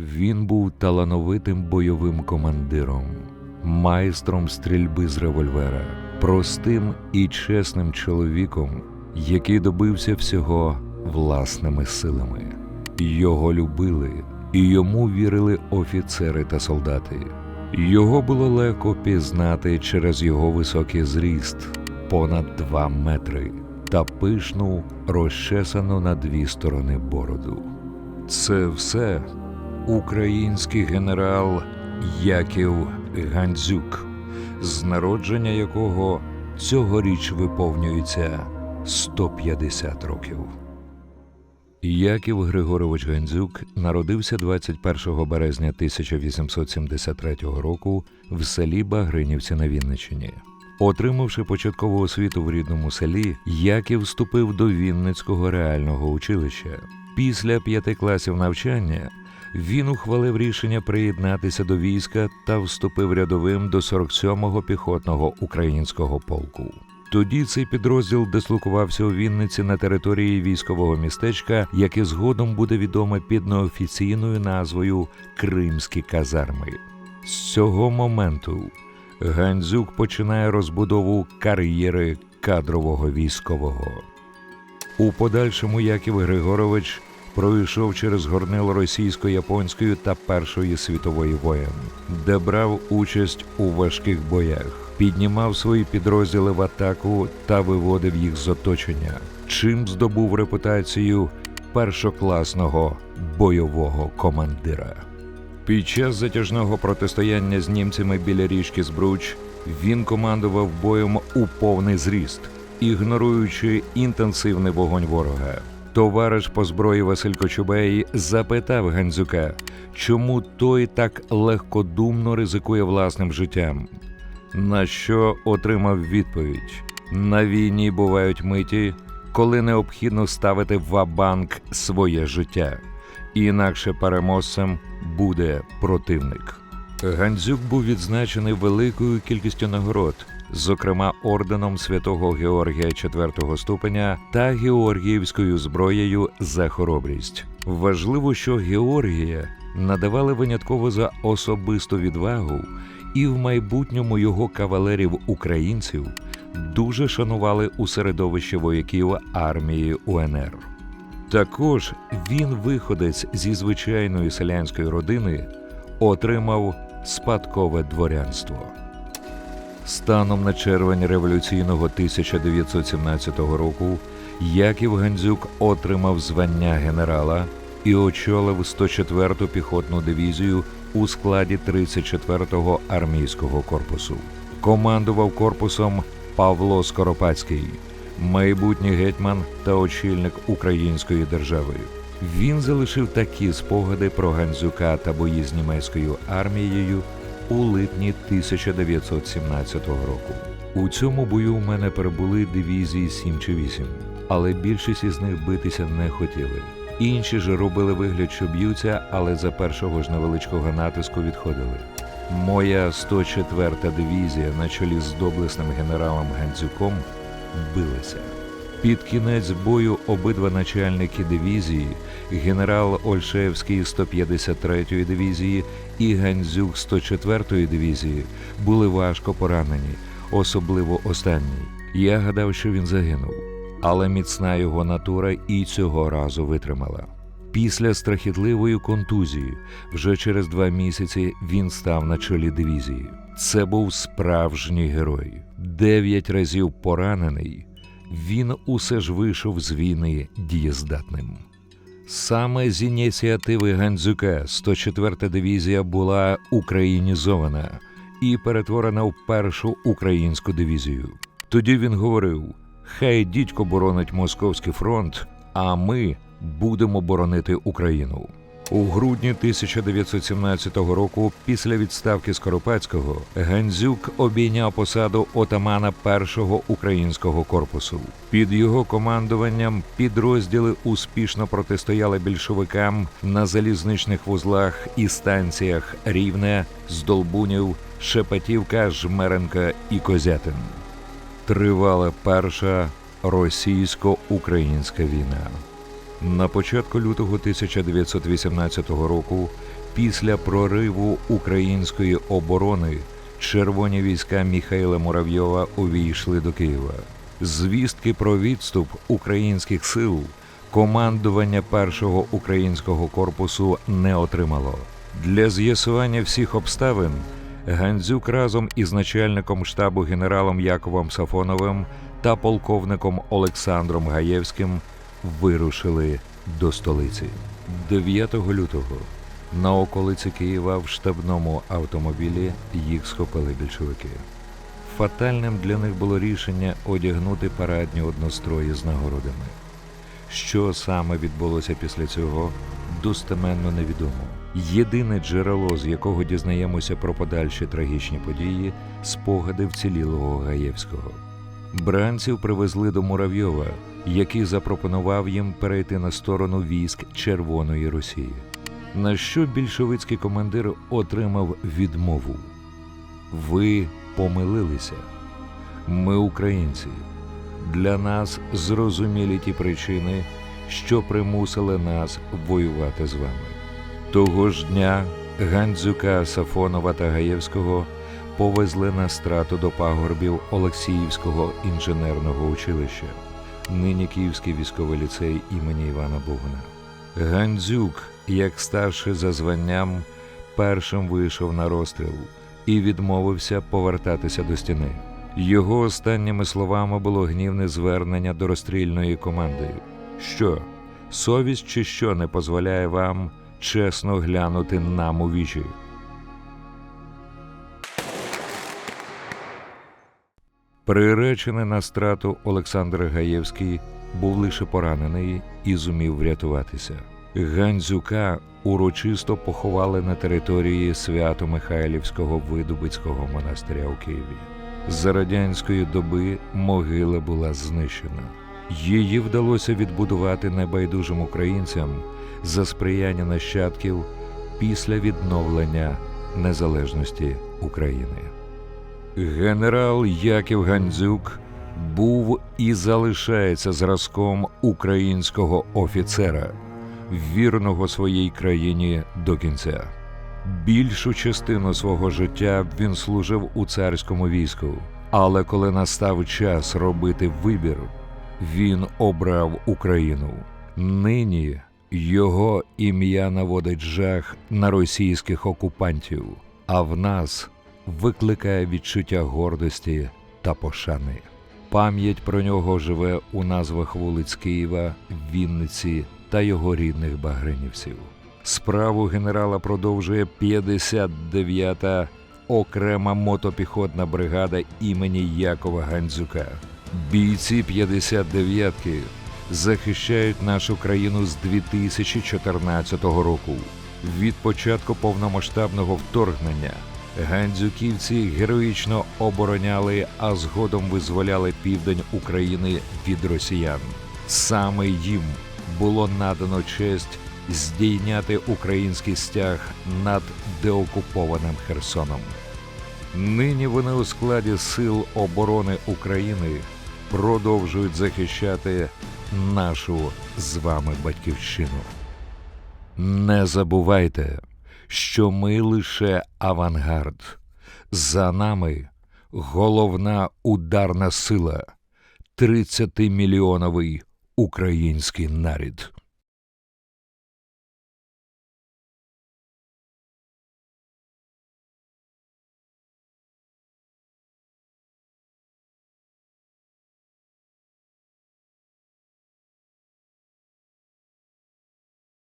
Він був талановитим бойовим командиром, майстром стрільби з револьвера, простим і чесним чоловіком, який добився всього власними силами. Його любили і йому вірили офіцери та солдати. Його було легко пізнати через його високий зріст понад два метри та пишну, розчесану на дві сторони бороду. Це все український генерал Яків Гандзюк, з народження якого цьогоріч виповнюється 150 років. Яків Григорович Гандзюк народився 21 березня 1873 року в селі Багринівці на Вінниччині. Отримавши початкову освіту в рідному селі, Яків вступив до Вінницького реального училища. Після п'яти класів навчання він ухвалив рішення приєднатися до війська та вступив рядовим до 47-го піхотного українського полку. Тоді цей підрозділ дислокувався у Вінниці на території військового містечка, яке згодом буде відоме під неофіційною назвою Кримські казарми. З цього моменту Гандзюк починає розбудову кар'єри кадрового військового. У подальшому Яків Григорович пройшов через горнило російсько-японської та Першої світової воєн, де брав участь у важких боях, піднімав свої підрозділи в атаку та виводив їх з оточення, чим здобув репутацію першокласного бойового командира. Під час затяжного протистояння з німцями біля річки Збруч він командував боєм у повний зріст, ігноруючи інтенсивний вогонь ворога. Товариш по зброї Василь Кочубей запитав Гандзюка, чому той так легкодумно ризикує власним життям. На що отримав відповідь: на війні бувають миті, коли необхідно ставити в банк своє життя, інакше переможцем буде противник. Гандзюк був відзначений великою кількістю нагород, зокрема орденом святого Георгія IV ступеня та Георгіївською зброєю за хоробрість. Важливо, що Георгія надавали винятково за особисту відвагу, і в майбутньому його кавалерів українців дуже шанували у середовищі вояків армії УНР. Також він, виходець зі звичайної селянської родини, отримав спадкове дворянство. Станом на червень революційного 1917 року Яків Гандзюк отримав звання генерала і очолив 104-ту піхотну дивізію у складі 34-го армійського корпусу. Командував корпусом Павло Скоропадський, майбутній гетьман та очільник української держави. Він залишив такі спогади про Гандзюка та бої з німецькою армією у липні 1917 року. У цьому бою у мене перебули дивізії 7 чи 8, але більшість із них битися не хотіли. Інші ж робили вигляд, що б'ються, але за першого ж невеличкого натиску відходили. Моя 104-та дивізія на чолі з доблесним генералом Гандзюком билися. Під кінець бою обидва начальники дивізії, генерал Ольшевський 153-ї дивізії і Гандзюк 104-ї дивізії, були важко поранені, особливо останній. Я гадав, що він загинув, але міцна його натура і цього разу витримала. Після страхітливої контузії, вже через два місяці він став на чолі дивізії. Це був справжній герой. Дев'ять разів поранений. Він усе ж вийшов з війни дієздатним. Саме з ініціативи Гандзюка 104-та дивізія була українізована і перетворена в першу українську дивізію. Тоді він говорив: хай дідько боронить московський фронт, а ми будемо боронити Україну. У грудні 1917 року, після відставки Скоропадського, Гандзюк обійняв посаду отамана першого українського корпусу. Під його командуванням підрозділи успішно протистояли більшовикам на залізничних вузлах і станціях Рівне, Здолбунів, Шепетівка, Жмеренка і Козятин. Тривала перша російсько-українська війна. На початку лютого 1918 року Після прориву української оборони червоні війська Міхайла Муравйова увійшли до Києва. Звістки про відступ українських сил командування першого українського корпусу не отримало. Для з'ясування всіх обставин Гандзюк разом із начальником штабу генералом Яковом Сафоновим та полковником Олександром Гаєвським вирушили до столиці 9 лютого. На околиці Києва в штабному автомобілі їх схопили більшовики. Фатальним для них було рішення одягнути парадні однострої з нагородами. Що саме відбулося після цього, достеменно невідомо. Єдине джерело, з якого дізнаємося про подальші трагічні події, спогади вцілілого Гаєвського. Бранців привезли до Муравйова, який запропонував їм перейти на сторону військ Червоної Росії. На що більшовицький командир отримав відмову? Ви помилилися. Ми українці. Для нас зрозумілі ті причини, що примусили нас воювати з вами. Того ж дня Гандзюка, Сафонова та Гаєвського повезли на страту до пагорбів Олексіївського інженерного училища, нині Київський військовий ліцей імені Івана Богуна. Гандзюк, як старший за званням, першим вийшов на розстріл і відмовився повертатися до стіни. Його останніми словами було гнівне звернення до розстрільної команди. Що, совість чи що не дозволяє вам чесно глянути нам у вічі? Приречений на страту Олександр Гаєвський був лише поранений і зумів врятуватися. Гандзюка урочисто поховали на території Свято-Михайлівського видубицького монастиря у Києві. За радянської доби могила була знищена. Її вдалося відбудувати небайдужим українцям за сприяння нащадків після відновлення незалежності України. Генерал Яків Гандзюк був і залишається зразком українського офіцера, вірного своїй країні до кінця. Більшу частину свого життя він служив у царському війську, але коли настав час робити вибір, він обрав Україну. Нині його ім'я наводить жах на російських окупантів, а в нас викликає відчуття гордості та пошани. Пам'ять про нього живе у назвах вулиць Києва, Вінниці та його рідних багринівців. Справу генерала продовжує 59-та окрема мотопіхотна бригада імені Якова Гандзюка. Бійці 59-ки захищають нашу країну з 2014 року. Від початку повномасштабного вторгнення гандзюківці героїчно обороняли, а згодом визволяли південь України від росіян. Саме їм було надано честь здійняти український стяг над деокупованим Херсоном. Нині вони у складі Сил оборони України продовжують захищати нашу з вами батьківщину. Не забувайте, що ми лише авангард. За нами головна ударна сила 30-мільйоновий український нарід.